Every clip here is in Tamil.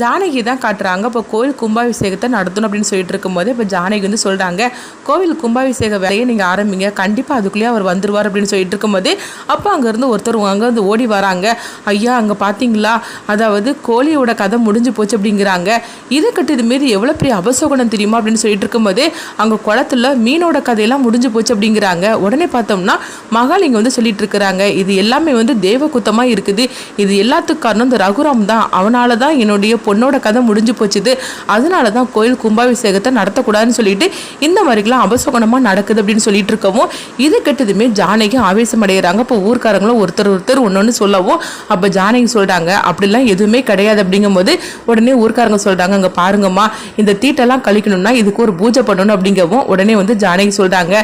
ஜானகி தான் காட்டுறாங்க. இப்போ கோவில் கும்பாபிஷேகத்தை நடத்தணும் அப்படின்னு சொல்லிட்டு இருக்கும்போது இப்போ ஜானகி வந்து சொல்கிறாங்க கோவில் கும்பாபிஷேக வேலையை நீங்கள் ஆரம்பிங்க. கண்டிப்பாக அதுக்குள்ளேயே அவர் வந்துடுவார் அப்படின்னு சொல்லிட்டு இருக்கும்போது அப்போ அங்கேருந்து ஒருத்தர் அங்கேருந்து ஓடி வராங்க. ஐயா அங்கே பார்த்தீங்களா அதாவது கோழியோட கதை முடிஞ்சு போச்சு அப்படிங்கிறாங்க. இது கட்டு எவ்வளோ பெரிய அபசகுணம் தெரியுமா? அப்படின்னு சொல்லிட்டு இருக்கும்போது அங்கே குளத்துல மீனோட கதையெல்லாம் முடிஞ்சு போச்சு அப்படிங்கிறாங்க. உடனே பார்த்தோம்னா மகள் இங்கே வந்து சொல்லிட்டு இருக்கிறாங்க. இது எல்லாமே வந்து தேவ குத்தமாக இருக்குது. இது எல்லாத்துக்கும் காரணம் இந்த ரகுராம் தான். அவனால தான் என்னுடைய பொண்ணோட கதை முடிஞ்சு போச்சுது. அதனால தான் கோயில் கும்பாபிஷேகத்தை நடத்தக்கூடாதுன்னு சொல்லிட்டு இந்த மாதிரிலாம் அபசகுணமாக நடக்குது அப்படின்னு சொல்லிட்டு இருக்கவும் இது கெட்டதுமே ஜானகி ஆவேசம் அடைகிறாங்க இப்போ ஊர்க்காரங்களும் ஒருத்தர் ஒருத்தர் ஒன்று ஒன்று சொல்லவும் அப்போ ஜானகி சொல்கிறாங்க அப்படிலாம் எதுவுமே கிடையாது. அப்படிங்கும்போது உடனே ஊர்க்காரங்க சொல்கிறாங்க அங்கே பாருங்கம்மா இந்த தீட்டெல்லாம் கழிக்கணும்னா இதுக்கு ஒரு பூஜை பண்ணணும். அப்படிங்கவும் உடனே வந்து ஜானகி சொல்கிறாங்க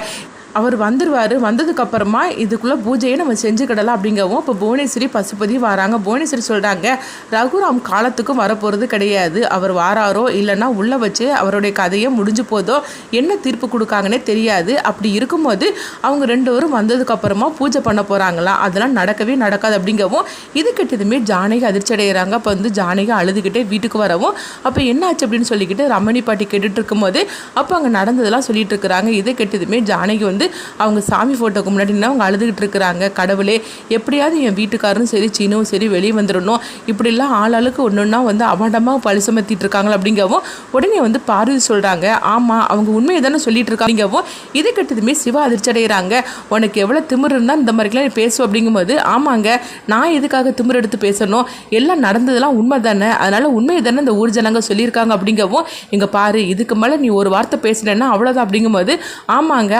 அவர் வந்துடுவார் வந்ததுக்கப்புறமா இதுக்குள்ளே பூஜையை நம்ம செஞ்சுக்கிடலாம் அப்படிங்கவும் இப்போ புவனேஸ்வரி பசுபதி வராங்க. புவனேஸ்வரி சொல்கிறாங்க ரகுராம் காலத்துக்கும் வரப்போகிறது கிடையாது. அவர் வாராரோ இல்லைன்னா உள்ளே வச்சு அவருடைய கதையை முடிஞ்சு போதோ என்ன தீர்ப்பு கொடுக்காங்கன்னே தெரியாது. அப்படி இருக்கும்போது அவங்க ரெண்டு பேரும் வந்ததுக்கப்புறமா பூஜை பண்ண போகிறாங்களாம் அதெல்லாம் நடக்கவே நடக்காது அப்படிங்கவும் இது கெட்டதுமே ஜானகி அதிர்ச்சி அடைகிறாங்க அப்போ வந்து ஜானகி அழுதுகிட்டே வீட்டுக்கு வரவும் அப்போ என்னாச்சு? அப்படின்னு சொல்லிக்கிட்டு ரமணி பாட்டி கேட்டுட்டு இருக்கும்போது அப்போ அங்கே நடந்ததெல்லாம் சொல்லிட்டு இருக்கிறாங்க. இதை கெட்டதுமே ஜானகி வந்து வந்து அவங்க சாமி ஃபோட்டோக்கு முன்னாடி அவங்க அழுதுகிட்டு இருக்கிறாங்க. கடவுளே எப்படியாவது என் வீட்டுக்காரரும் சரி சீனும் சரி வெளியே வந்துடணும் இப்படிலாம் ஆளாளுக்கு ஒன்று ஒன்றா வந்து அபாண்டமாக பழி சுமத்திட்டு இருக்காங்களா அப்படிங்கவும் உடனே வந்து பார்வதி சொல்கிறாங்க ஆமாம் அவங்க உண்மையை தானே சொல்லிட்டு இருக்காங்கவும் இதை கட்டதுமே சிவா அதிர்ச்சி அடைகிறாங்க. உனக்கு எவ்வளோ திமிரு இருந்தால் இந்த மாதிரிலாம் நீ பேசுவோம் அப்படிங்கும்போது ஆமாங்க நான் எதுக்காக திமிர் எடுத்து பேசணும்? எல்லாம் நடந்ததெல்லாம் உண்மை தானே அதனால் உண்மையை தானே இந்த ஊர் ஜனங்க சொல்லியிருக்காங்க அப்படிங்கவும் இங்கே பாரு இதுக்கு மேலே நீ ஒரு வார்த்தை பேசினேன்னா அவ்வளோதான் அப்படிங்கும்போது ஆமாங்க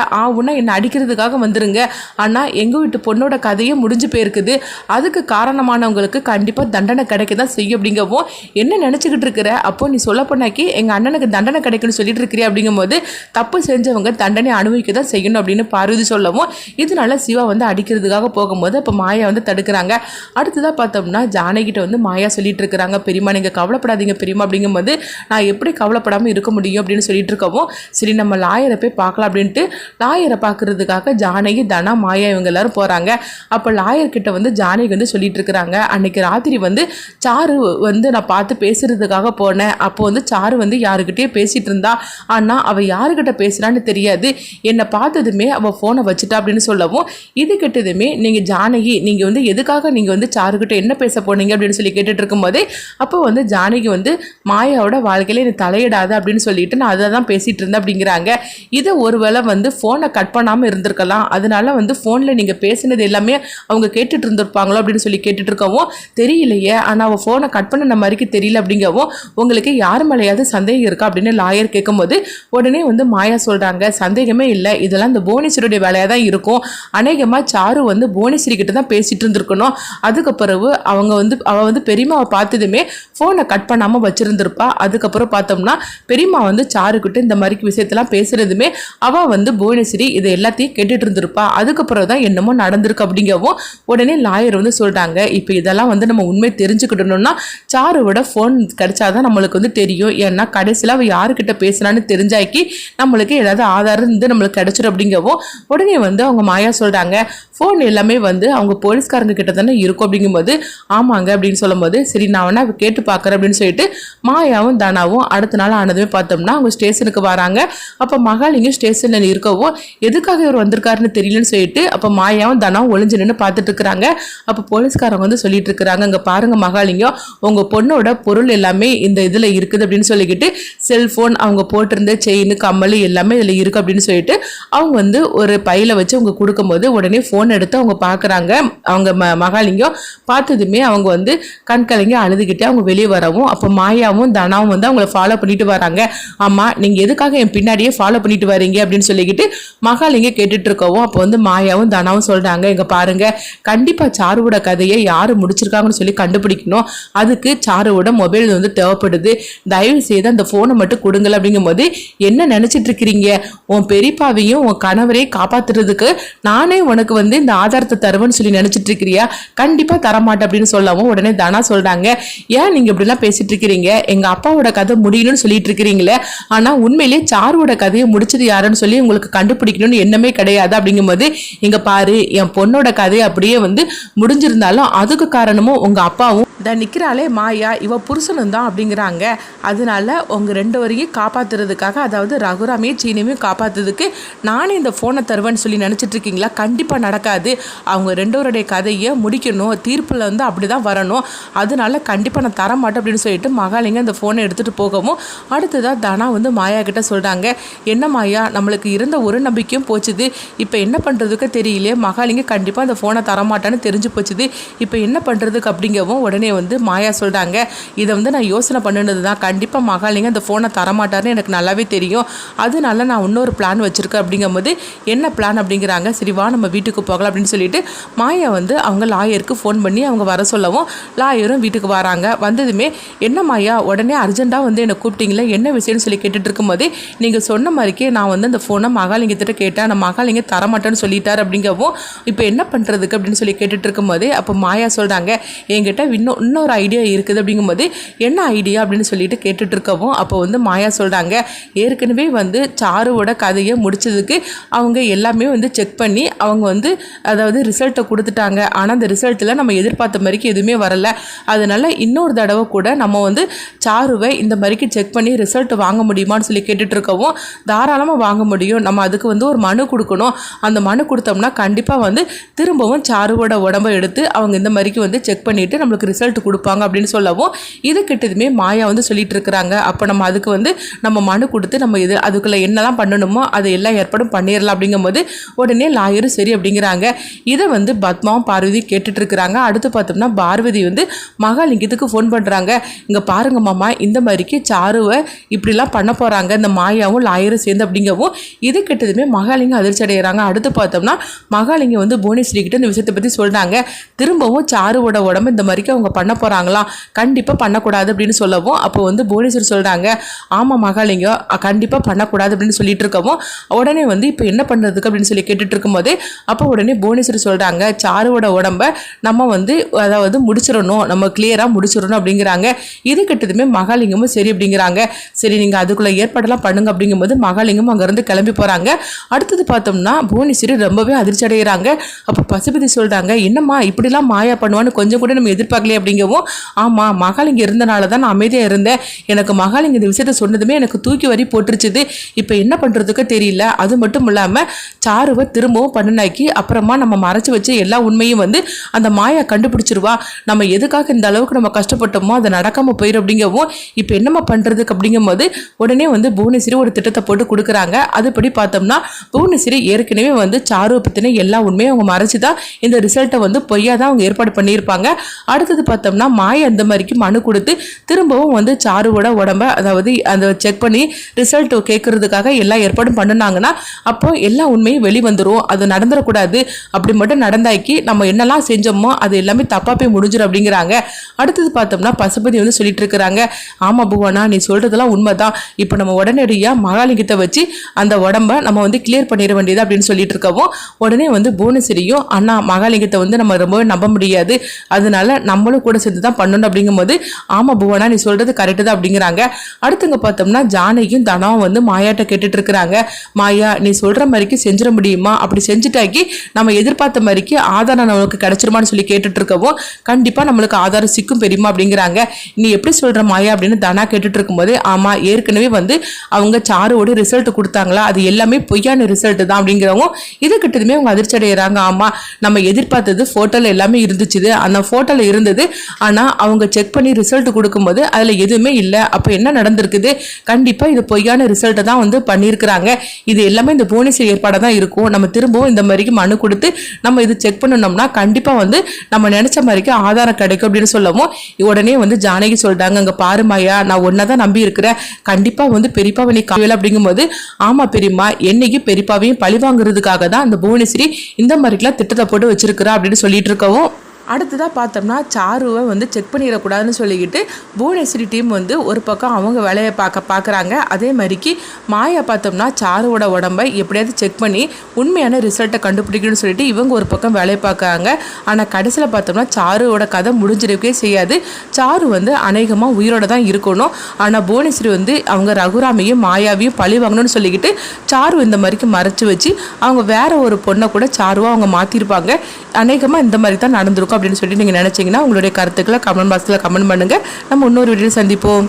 ஆவுன்னா என்னை அடிக்கிறதுக்காக வந்துருங்க. ஆனால் எங்கள் வீட்டு பொண்ணோட கதையும் முடிஞ்சு போயிருக்குது. அதுக்கு காரணமானவங்களுக்கு கண்டிப்பாக தண்டனை கிடைக்க தான் செய்யும் அப்படிங்கவும் என்ன நினச்சிக்கிட்டு இருக்கிற? அப்போ நீ சொல்ல பண்ணாக்கி எங்கள் அண்ணனுக்கு தண்டனை கிடைக்குன்னு சொல்லிட்டு இருக்கிறியா? அப்படிங்கும்போது தப்பு செஞ்சவங்க தண்டனை அனுபவிக்க தான் செய்யணும் அப்படின்னு பார்வதி சொல்லவும் இதனால சிவா வந்து அடிக்கிறதுக்காக போகும்போது அப்போ மாயா வந்து தடுக்கிறாங்க. அடுத்ததாக பார்த்தோம்னா ஜானகிட்ட வந்து மாயா சொல்லிட்டு இருக்கிறாங்க பெரியம்மா நீங்கள் கவலைப்படாதீங்க பெரியம்மா அப்படிங்கும்போது நான் எப்படி கவலைப்படாமல் இருக்க முடியும்? அப்படின்னு சொல்லிட்டு இருக்கவும் சரி நம்ம லாயரை போய் பார்க்கலாம் அப்படின்ட்டு லாயரை பார்க்கறதுக்காக ஜானகி தனா மாயா இவங்க எல்லாரும் போகிறாங்க அப்போ லாயர்கிட்ட வந்து ஜானகி வந்து சொல்லிட்டு இருக்கிறாங்க. அன்னைக்கு ராத்திரி வந்து சாரு வந்து நான் பார்த்து பேசுறதுக்காக போனேன். அப்போ வந்து சாரு வந்து யாருக்கிட்டேயே பேசிட்டு இருந்தா ஆனால் அவள் யாருக்கிட்ட பேசுகிறான்னு தெரியாது. என்னை பார்த்ததுமே அவள் ஃபோனை வச்சுட்டா அப்படின்னு சொல்லவும் இது கிட்டதுமே நீங்கள் ஜானகி நீங்கள் வந்து எதுக்காக நீங்கள் வந்து சாருக்கிட்ட என்ன பேச போனீங்க? அப்படின்னு சொல்லி கேட்டுட்டு இருக்கும்போதே அப்போ வந்து ஜானகி வந்து மாயாவோட வாழ்க்கையில என்னை தலையிடாது அப்படின்னு சொல்லிட்டு நான் அதை தான் பேசிட்டு இருந்தேன் அப்படிங்கிறாங்க. இதை ஒருவேளை வந்து ஃபோனை கட் பண்ணாமல் இருந்திருக்கலாம். அதனால வந்து ஃபோனில் நீங்கள் பேசினது எல்லாமே அவங்க கேட்டுட்டு இருந்திருப்பாங்களோ அப்படின்னு சொல்லி கேட்டுட்டு இருக்கவும் தெரியலையே. ஆனால் அவள் ஃபோனை கட் பண்ண மாதிரிக்கு தெரியல அப்படிங்கவும் உங்களுக்கு யார் மேலேயாவது சந்தேகம் இருக்கா அப்படின்னு லாயர் கேட்கும்போது உடனே வந்து மாயா சொல்கிறாங்க சந்தேகமே இல்லை. இதெல்லாம் இந்த புவனேஸ்வரியுடைய வேலையாக தான் இருக்கும். அநேகமாக சாரு வந்து புவனேஸ்வரி கிட்ட தான் பேசிட்டு இருந்திருக்கணும். அதுக்கு பிறகு அவங்க வந்து அவள் வந்து பெரியம்மாவை பார்த்ததுமே ஃபோனை கட் பண்ணாமல் வச்சுருந்துருப்பா. அதுக்கப்புறம் பார்த்தோம்னா பெரியம்மா வந்து சாருக்கிட்ட இந்த மாதிரி விஷயத்தெல்லாம் பேசுகிறதுமே அவள் வந்து புவனேஸ்வரி இதை எல்லாத்தையும் கேட்டுட்டு இருந்திருப்பா. அதுக்கப்புறம் தான் என்னமோ நடந்திருக்கு அப்படிங்கவும் உடனே லாயர் வந்து சொல்கிறாங்க இப்போ இதெல்லாம் வந்து நம்ம உண்மை தெரிஞ்சுக்கிட்டணும்னா சாருவோட ஃபோன் கிடைச்சாதான் நம்மளுக்கு வந்து தெரியும். ஏன்னா கடைசியில் அவள் யாருக்கிட்ட பேசுனான்னு தெரிஞ்சாக்கி நம்மளுக்கு ஏதாவது ஆதாரம் வந்து நம்மளுக்கு கிடைச்சிடும் அப்படிங்கவும் உடனே வந்து அவங்க மாயா சொல்கிறாங்க ஃபோன் எல்லாமே வந்து அவங்க போலீஸ்காரங்க கிட்ட தானே இருக்கும் அப்படிங்கும்போது ஆமாங்க அப்படின்னு சொல்லும்போது சரி நான் வேணா கேட்டு பார்க்குறேன் அப்படின்னு சொல்லிட்டு மாயாவும் தனாவும் அடுத்த நாள் ஆனதுமே பார்த்தோம்னா அவங்க ஸ்டேஷனுக்கு வராங்க. அப்போ மகாலிங்கம் ஸ்டேஷனில் இருக்கவும் எதுக்காக இவர் வந்திருக்காருன்னு தெரியலன்னு சொல்லிட்டு அப்போ மாயாவும் தனாவும் ஒளிஞ்சு நின்று பார்த்துட்டு இருக்கிறாங்க அப்போ போலீஸ்காரங்க வந்து சொல்லிட்டு இருக்கிறாங்க அங்கே பாருங்க மகாலிங்கம் உங்க பொண்ணோட பொருள் எல்லாமே இந்த இதில் இருக்குது அப்படின்னு சொல்லிக்கிட்டு செல்ஃபோன் அவங்க போட்டிருந்த செயின் கம்மல் எல்லாமே இதில் இருக்கு அப்படின்னு சொல்லிட்டு அவங்க வந்து ஒரு பையில வச்சு அவங்க கொடுக்கும்போது உடனே ஃபோன் எடுத்து அவங்க பார்க்குறாங்க அவங்க ம மகாலிங்கம் பார்த்ததுமே அவங்க வந்து கண் கலங்கி அழுதுகிட்டே அவங்க வெளியே வரவும் அப்போ மாயாவும் தனாவும் வந்து அவங்கள ஃபாலோ பண்ணிட்டு வராங்க. ஆமாம் நீங்கள் எதுக்காக என் பின்னாடியே ஃபாலோ பண்ணிட்டு வரீங்க? அப்படின்னு சொல்லிக்கிட்டு மகாலிங்க கேட்டுட்டு இருக்கவும் அப்போ வந்து மாயாவும் தனாவும் சொல்கிறாங்க இங்கே பாருங்கள் கண்டிப்பாக சாருவோட கதையை யார் முடிச்சிருக்காங்கன்னு சொல்லி கண்டுபிடிக்கணும். அதுக்கு சாருவோட மொபைல் வந்து தேவைப்படுது. தயவு செய்து அந்த ஃபோனை மட்டும் கொடுங்கல அப்படிங்கும்போது என்ன நினச்சிட்டு இருக்கிறீங்க? உன் பெரியப்பாவையும் உன் கணவரையும் காப்பாற்றுறதுக்கு நானே உனக்கு வந்து இந்த ஆதாரத்தை தருவேன்னு சொல்லி நினச்சி பேசிட்டு இருக்கிறியா கண்டிப்பா தரமாட்டேன் அப்படின்னு சொல்லவும் உடனே தானா சொல்றாங்க ஏன் நீங்க இப்படிலாம் பேசிட்டு இருக்கிறீங்க எங்க அப்பாவோட கதை முடியணும்னு சொல்லிட்டு இருக்கிறீங்களே ஆனா உண்மையிலேயே சாருவோட கதையை முடிச்சது யாருன்னு சொல்லி உங்களுக்கு கண்டுபிடிக்கணும்னு எண்ணமே கிடையாது. அப்படிங்கும்போது இங்க பாரு என் பொண்ணோட கதை அப்படியே வந்து முடிஞ்சிருந்தாலும் அதுக்கு காரணமும் உங்க அப்பாவும் இந்த நிற்கிறாளே மாயா இவ புருஷனும் தான் அப்படிங்கிறாங்க. அதனால உங்கள் ரெண்டு வரையும் காப்பாத்துறதுக்காக அதாவது ரகுராமையும் சீனையும் காப்பாற்றுறதுக்கு நானே இந்த ஃபோனை தருவேன்னு சொல்லி நினச்சிட்டு இருக்கீங்களா? கண்டிப்பாக நடக்காது. அவங்க ரெண்டோருடைய கதையை முடிக்கணும் தீர்ப்பில் வந்து அப்படி தான் வரணும். அதனால கண்டிப்பாக நான் தர மாட்டேன் அப்படின்னு சொல்லிட்டு மகாலிங்க அந்த ஃபோனை எடுத்துகிட்டு போகவும் அடுத்ததாக தனா வந்து மாயா கிட்ட சொல்கிறாங்க என்ன மாயா நம்மளுக்கு இருந்த ஒரு நம்பிக்கையும் போச்சுது. இப்போ என்ன பண்ணுறதுக்கு தெரியலையே மகாலிங்க கண்டிப்பாக அந்த ஃபோனை தரமாட்டேன்னு தெரிஞ்சு போச்சுது. இப்போ என்ன பண்ணுறதுக்கு அப்படிங்கவும் உடனே வந்து மாயா சொல்கிறாங்க இதை வந்து நான் யோசனை பண்ணினது தான். கண்டிப்பாக மகாலிங்க அந்த ஃபோனை தரமாட்டாருன்னு எனக்கு நல்லாவே தெரியும். அதனால நான் இன்னொரு பிளான் வச்சுருக்கேன் அப்படிங்கும்போது என்ன பிளான் அப்படிங்கிறாங்க? சரி வா நம்ம வீட்டுக்கு போகலாம் அப்படின்னு சொல்லிட்டு மாயா வந்து அவங்க லாயருக்கு ஃபோன் பண்ணி அவங்க வர சொல்லவும் லாயரும் வீட்டுக்கு வராங்க. வந்ததுமே என்ன மாயா உடனே அர்ஜென்ட்டாக வந்து என்னை கூப்பிட்டீங்களே என்ன விஷயம்னு சொல்லி கேட்டுட்டு இருக்கும்போது நீங்கள் சொன்ன மாதிரிக்கே நான் வந்து அந்த ஃபோனை மகாலிங்கத்திட்ட கேட்டேன். நான் மகாலிங்க தரமாட்டேன்னு சொல்லிட்டார் அப்படிங்கவும் இப்போ என்ன பண்ணுறதுக்கு அப்படின்னு சொல்லி கேட்டுட்டு இருக்கும்போது அப்போ மாயா சொல்கிறாங்க என்கிட்ட இன்னும் இன்னொரு ஐடியா இருக்குது அப்படிங்கும்போது என்ன ஐடியா அப்படின்னு சொல்லிட்டு கேட்டுட்ருக்கவும் அப்போ வந்து மாயா சொல்கிறாங்க ஏற்கனவே வந்து சாருவோட கதையை முடித்ததுக்கு அவங்க எல்லாமே வந்து செக் பண்ணி அவங்க வந்து அதாவது ரிசல்ட்டை கொடுத்துட்டாங்க. ஆனால் அந்த ரிசல்ட்டில் நம்ம எதிர்பார்த்த மாதிரிக்கு எதுவுமே வரல. அதனால் இன்னொரு தடவை கூட நம்ம வந்து சாருவை இந்த மாதிரிக்கு செக் பண்ணி ரிசல்ட் வாங்க முடியுமான்னு சொல்லி கேட்டுட்ருக்கவும் தாராளமாக வாங்க முடியும். நம்ம அதுக்கு வந்து ஒரு மனு கொடுக்கணும். அந்த மனு கொடுத்தோம்னா கண்டிப்பாக வந்து திரும்பவும் சாருவோட உடம்பை எடுத்து அவங்க இந்த மாதிரிக்கு வந்து செக் பண்ணிவிட்டு நம்மளுக்கு ரிசல்ட் கொடுப்பாங்க அப்படின்னு சொல்லவும் இது கிட்டதுமே மாயா வந்து சொல்லிட்டு இருக்கிறாங்க அப்போ நம்ம அதுக்கு வந்து நம்ம மனு கொடுத்து நம்ம இது அதுக்குள்ளே என்னெல்லாம் பண்ணணுமோ அதை எல்லாம் ஏற்பாடும் பண்ணிடலாம் அப்படிங்கும்போது உடனே லாயரும் சரி அப்படிங்கிறாங்க. இதை வந்து பத்மாவும் பார்வதி கேட்டுட்டு இருக்கிறாங்க அடுத்து பார்த்தோம்னா பார்வதி வந்து மகாலிங்கத்துக்கு ஃபோன் பண்ணுறாங்க இங்கே பாருங்க மாமா இந்த மாதிரிக்கு சாருவை இப்படிலாம் பண்ண போகிறாங்க இந்த மாயாவும் லாயரும் சேர்ந்து அப்படிங்கவும் இது கெட்டதுமே மகாலிங்கம் அதிர்ச்சி அடைகிறாங்க அடுத்து பார்த்தோம்னா மகாலிங்கம் வந்து புவனேஸ்வரி கிட்ட இந்த விஷயத்தை பற்றி சொல்கிறாங்க திரும்பவும் சாருவோட உடம்பு இந்த மாதிரிக்கு அவங்க பண்ண போகிறாங்களா கண்டிப்பாக பண்ணக்கூடாது அப்படின்னு சொல்லவும் அப்போ வந்து புவனேஸ்வர் சொல்கிறாங்க ஆமாம் மகாலிங்கம் கண்டிப்பாக பண்ணக்கூடாது அப்படின்னு சொல்லிட்டு இருக்கவும் உடனே வந்து இப்போ என்ன பண்ணுறதுக்கு அப்படின்னு சொல்லி கேட்டுட்டு இருக்கும்போது அப்போ உடனே புவனேஸ்வர் சொல்கிறாங்க சாருவோட உடம்ப நம்ம வந்து அதாவது முடிச்சிடணும் நம்ம கிளியராக முடிச்சிடணும் அப்படிங்கிறாங்க. இது கிட்டதுமே மகாலிங்கமும் சரி அப்படிங்கிறாங்க. சரி நீங்கள் அதுக்குள்ளே ஏற்பாடெல்லாம் பண்ணுங்க அப்படிங்கும்போது மகாலிங்கமும் அங்கேருந்து கிளம்பி போகிறாங்க அடுத்தது பார்த்தோம்னா புவனேஸ்வரி ரொம்பவே அதிர்ச்சி அடைகிறாங்க அப்போ பசுபதி சொல்கிறாங்க என்னம்மா இப்படிலாம் மாயா பண்ணுவான்னு கொஞ்சம் கூட நம்ம எதிர்பார்க்கலையே அப்படிங்கவும் ஆமாம் மகாலிங்க இருந்தனால தான் நான் அமைதியாக இருந்தேன். எனக்கு மகாலிங்க இந்த விஷயத்த சொன்னதுமே எனக்கு தூக்கி வரி போட்டுருச்சுது. இப்போ என்ன பண்ணுறதுக்கு தெரியல. அது மட்டும் இல்லாமல் சாருவை திரும்பவும் பண்ணுனாக்கி அப்புறமா நம்ம மறைச்சி வச்சு எல்லா உண்மையும் வந்து அந்த மாயா கண்டுபிடிச்சிருவா. நம்ம எதுக்காக இந்த அளவுக்கு நம்ம கஷ்டப்பட்டோமோ அது நடக்காமல் போயிடும் அப்படிங்கவும் இப்போ என்னம்மா பண்ணுறதுக்கு அப்படிங்கும்போது உடனே வந்து புவனேஸ்வரி ஒரு திட்டத்தை போட்டு கொடுக்குறாங்க. அதுபடி பார்த்தோம்னா புவனேஸ்வரி ஏற்கனவே வந்து சாருவை பற்றின எல்லா உண்மையும் அவங்க மறைச்சி தான் இந்த ரிசல்ட்டை வந்து பொய்யா தான் அவங்க ஏற்பாடு பண்ணியிருப்பாங்க. அடுத்தது பார்த்தோம்னா மாய அந்த மாதிரிக்கு மனு கொடுத்து திரும்பவும் வந்து சாருவோட உடம்ப அதாவது அந்த செக் பண்ணி ரிசல்ட் கேட்கறதுக்காக எல்லா ஏற்பாடும் பண்ணுனாங்கன்னா அப்போ எல்லா உண்மையும் வெளிவந்துடும் அது நடந்துடக்கூடாது அப்படி மட்டும் நடந்தாக்கி நம்ம என்னெல்லாம் செஞ்சோமோ அது எல்லாமே தப்பாக போய் முடிஞ்சிடும் அப்படிங்கிறாங்க. அடுத்தது பார்த்தோம்னா பசுபதி வந்து சொல்லிட்டு இருக்கிறாங்க. ஆமாம் புவனா நீ சொல்றதெல்லாம் உண்மைதான். இப்போ நம்ம உடனடியாக மகாலிங்கத்தை வச்சு அந்த உடம்ப நம்ம வந்து கிளியர் பண்ணிட வேண்டியது அப்படின்னு சொல்லிட்டு இருக்கவும் உடனே வந்து புவனேஸ்வரியும் அண்ணா மகாலிங்கத்தை வந்து நம்ம ரொம்பவே நம்ப முடியாது. அதனால நம்மளும் கூட சேர்ந்து தான் பண்ணணும் அப்படிங்கும்போது ஆமாம் புவனா நீ சொல்கிறது கரெக்டு தான் அப்படிங்கிறாங்க. அடுத்தவங்க பார்த்தோம்னா ஜானகியும் தனாவும் வந்து மாயாட்ட கேட்டுட்டு இருக்கிறாங்க மாயா நீ சொல்கிற மாதிரிக்கு செஞ்சிட முடியுமா? அப்படி செஞ்சுட்டாக்கி நம்ம எதிர்பார்த்த மாதிரிக்கு ஆதாரம் நம்மளுக்கு கிடைச்சிருமான்னு சொல்லி கேட்டுட்டு இருக்கவும் கண்டிப்பாக நம்மளுக்கு ஆதாரம் சிக்கும் பெரியமா அப்படிங்கிறாங்க. நீ எப்படி சொல்கிற மாயா? அப்படின்னு தனா கேட்டுட்டு இருக்கும்போது ஆமாம் ஏற்கனவே வந்து அவங்க சாருவோட ரிசல்ட் கொடுத்தாங்களா? அது எல்லாமே பொய்யான ரிசல்ட் தான் அப்படிங்கிறவங்க இதுக்கிட்டதுமே அவங்க அதிர்ச்சி அடைகிறாங்க ஆமாம் நம்ம எதிர்பார்த்தது ஃபோட்டோவில் எல்லாமே இருந்துச்சு அந்த ஃபோட்டோவில் இருந்தது ஆனால் அவங்க செக் பண்ணி ரிசல்ட் கொடுக்கும்போது அதில் எதுவுமே இல்லை. அப்போ என்ன நடந்திருக்குது? கண்டிப்பாக இது பொய்யான ரிசல்ட்டை தான் வந்து பண்ணியிருக்கிறாங்க. இது எல்லாமே இந்த புவனேஸ்வரி ஏற்பாடாக தான் இருக்கும். நம்ம திரும்பவும் இந்த மாதிரிக்கு மனு கொடுத்து நம்ம இது செக் பண்ணணும்னா கண்டிப்பாக வந்து நம்ம நினச்ச மாதிரிக்கு ஆதாரம் கிடைக்கும் அப்படின்னு சொல்லவும் உடனே வந்து ஜானகி சொல்லிட்டாங்க அங்கே பாருமாயா நான் ஒன்னதான் நம்பி இருக்கிறேன் கண்டிப்பாக வந்து பெரியப்பாவை நீ காவல் அப்படிங்கும்போது ஆமாம் பெரியம்மா என்னைக்கு பெரியப்பாவையும் பழி வாங்குறதுக்காக தான் அந்த புவனேஸ்வரி இந்த மாதிரிக்கெல்லாம் திட்டத்தை போட்டு வச்சிருக்கிறா அப்படின்னு சொல்லிட்டு இருக்கவும் அடுத்ததாக பார்த்தோம்னா சாருவை வந்து செக் பண்ணிடக்கூடாதுன்னு சொல்லிக்கிட்டு புவனேஸ்வரி டீம் வந்து ஒரு பக்கம் அவங்க வேலையை பார்க்க பார்க்குறாங்க. அதே மாதிரிக்கு மாயா பார்த்தோம்னா சாருவோட உடம்பை எப்படியாவது செக் பண்ணி உண்மையான ரிசல்ட்டை கண்டுபிடிக்கணும்னு சொல்லிட்டு இவங்க ஒரு பக்கம் வேலையை பார்க்குறாங்க. ஆனால் கடைசியில் பார்த்தோம்னா சாருவோட கதை முடிஞ்சிருக்கவே செய்யாது. சாரு வந்து அநேகமாக உயிரோட தான் இருக்கணும். ஆனால் புவனேஸ்வரி வந்து அவங்க ரகுராமையும் மாயாவையும் பழி வாங்கணும்னு சொல்லிக்கிட்டு சாரு இந்த மாதிரிக்கு மறைச்சு வச்சு அவங்க வேற ஒரு பொண்ணை கூட சாருவாக அவங்க மாற்றிருப்பாங்க அநேகமாக இந்த மாதிரி தான் நடந்திருக்கும். அப்படின்னு சொல்லி நீங்கள் நினச்சிங்கன்னா உங்களுடைய கருத்துக்களை கமெண்ட் பாக்ஸில் கமெண்ட் பண்ணுங்கள் நம்ம இன்னொரு வீடியோ சந்திப்போம்.